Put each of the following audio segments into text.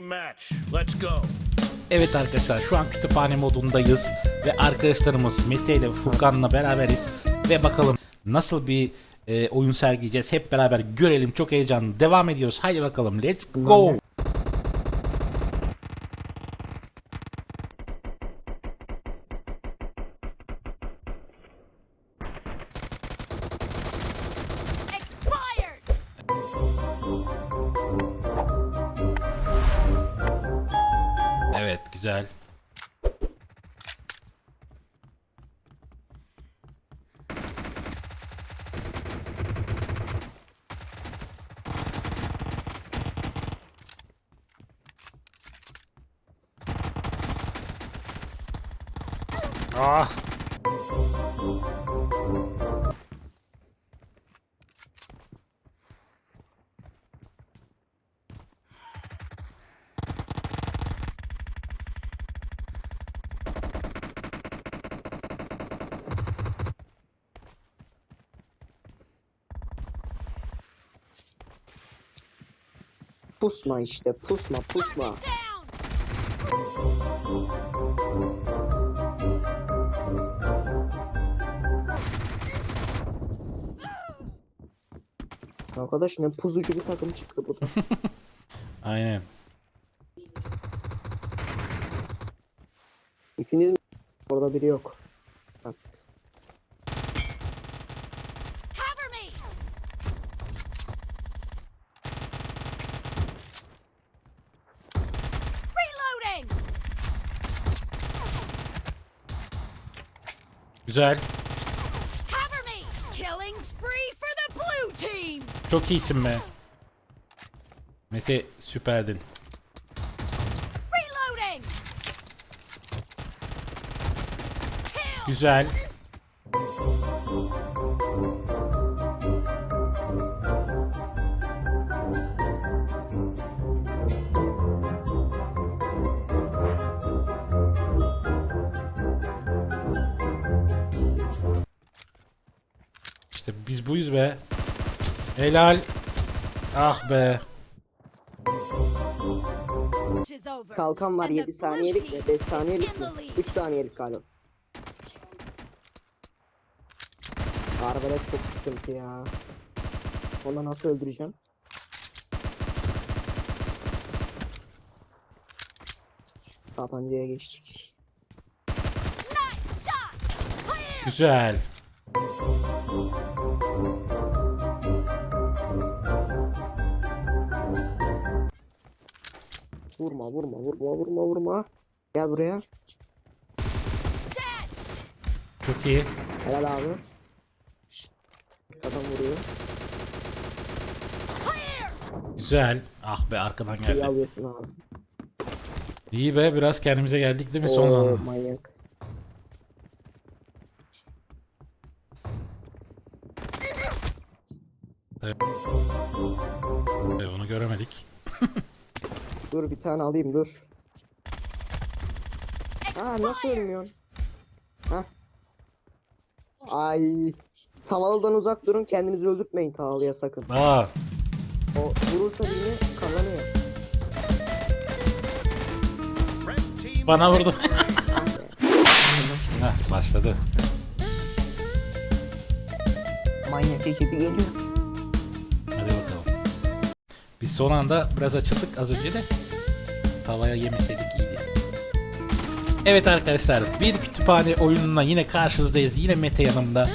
Match. Let's go. Evet arkadaşlar şu an kütüphane modundayız ve arkadaşlarımız Mete ile Furkan'la beraberiz ve bakalım nasıl bir e, oyun sergileyeceğiz hep beraber görelim çok heyecanlı devam ediyoruz haydi bakalım let's go güzel. Ah Pusma işte pusma pusma. Arkadaş ne puzucu bir takım çıktı burada. aynen İkiniz mi? Orada biri yok. Bak. Cover me! Reloading! güzel Cover me! Killing spree for the blue team! çok iyisin be. Mete süperdin. Güzel İşte biz buyuz be. Helal. Ah be. Kalkan var And the 7 blue saniyelik mi? 5 saniyelik mi? the lead. 3 saniyelik galiba. Arbelet çok sıkıntı ya. Onu nasıl öldüreceğim? Tabancaya geçtik. Güzel. Vurma vurma vurma vurma vurma. Gel buraya. Çok iyi. Helal abi. Adam vuruyor. Güzel. Ah be arkadan İyi geldi. alıyorsun abi. İyi be biraz kendimize geldik değil mi son Oo, zaman? manyak. Evet, onu göremedik. Dur bir tane alayım dur. Aa nasıl ölmüyorsun? Hah. Ay. Tavalıdan uzak durun kendinizi öldürtmeyin tavalıya sakın. Aa, O vurursa birini kazanıyor. Bana vurdu. Heh, başladı. Manyak ekibi geliyor. Hadi. Biz son anda biraz açıldık az önce de. Tavaya yemeseydik iyiydi. Evet arkadaşlar bir kütüphane oyununa yine karşınızdayız. Yine Mete yanımda.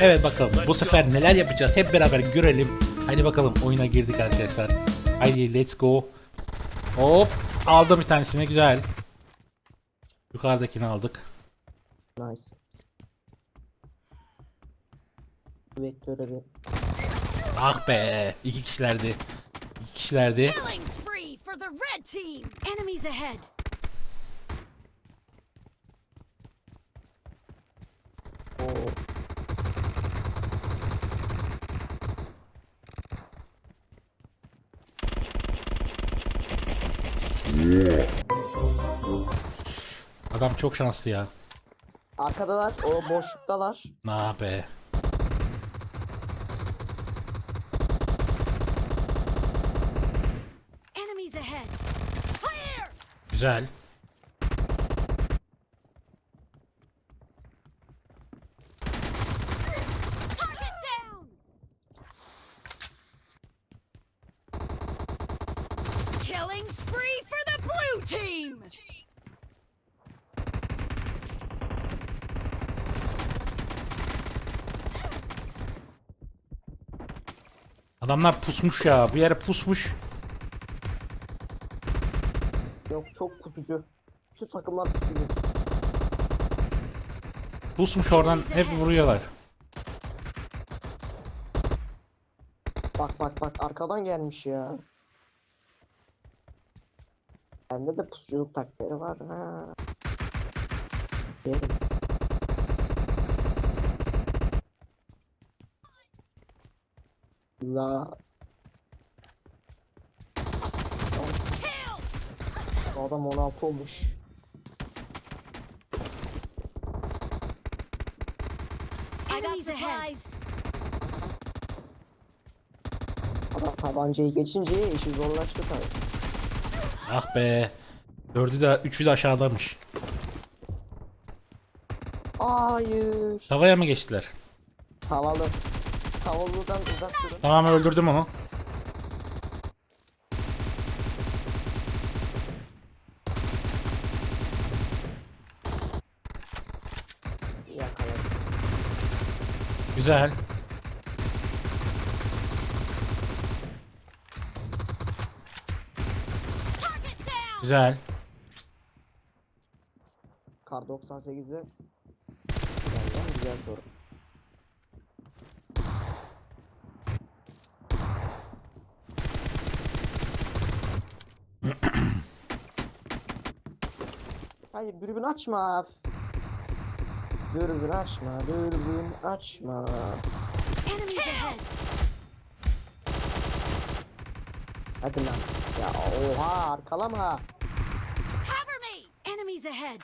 Evet bakalım bu sefer neler yapacağız hep beraber görelim. Haydi bakalım oyuna girdik arkadaşlar. Haydi let's go. Hop aldım bir tanesini güzel. Yukarıdakini aldık. Nice. Vektörü bir. Ah be iki kişilerdi. Kişilerdi. Killing spree for the red team! Enemies ahead! Oo. Adam çok şanslı ya. Arkadalar o boşluktalar. Ah be. Enemies ahead! Clear! Güzel. Target down! Killing spree for the blue team! Adamlar pusmuş ya. Bir yere pusmuş. Yok çok pusucu. Şu takımlar pusucu. Pusmuş oradan hep vuruyorlar. Bak bak bak arkadan gelmiş ya. Bende de pusuculuk taktikleri var ha. Yerim. La Kill! bu adam 16 olmuş. I got supplies. Adam tabancayı geçince işi zorlaştı tabii. Ah be. Dördü de üçü de aşağıdamış. Hayır. Tavaya mı geçtiler? Havalı. Havalıdan uzak durun. Tamam öldürdüm onu. Güzel. Güzel. Kar 98'i. Güzel lan, güzel soru. Hayır dürbün açma. Dürbün açma, dürbün açma. Hadi lan. Ya oha arkalama. Cover me! Enemies ahead!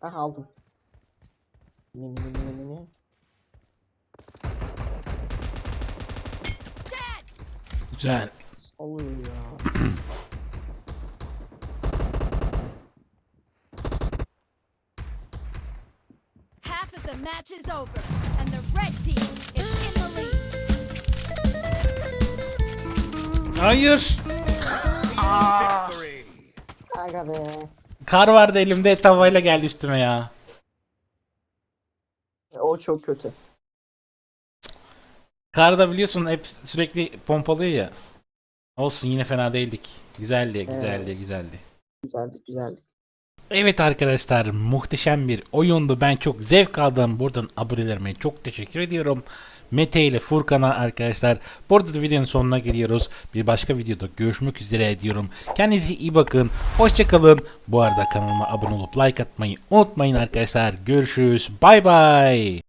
Ah aldım. Mini mini mini Güzel. Oluyor ya. Half of the match is over, and the red team is in the lead. Hayır. Aga be. Kar vardı elimde tavayla geldi üstüme ya. O çok kötü. Kar da biliyorsun hep sürekli pompalıyor ya. Olsun yine fena değildik. Güzeldi, güzeldi, güzeldi. Güzeldi güzeldi. Evet arkadaşlar muhteşem bir oyundu. Ben çok zevk aldım. Buradan abonelerime çok teşekkür ediyorum. Mete ile Furkan'a arkadaşlar. Burada da videonun sonuna geliyoruz. Bir başka videoda görüşmek üzere diyorum. Kendinize iyi bakın. Hoşçakalın. Bu arada kanalıma abone olup like atmayı unutmayın arkadaşlar. Görüşürüz. Bay bay.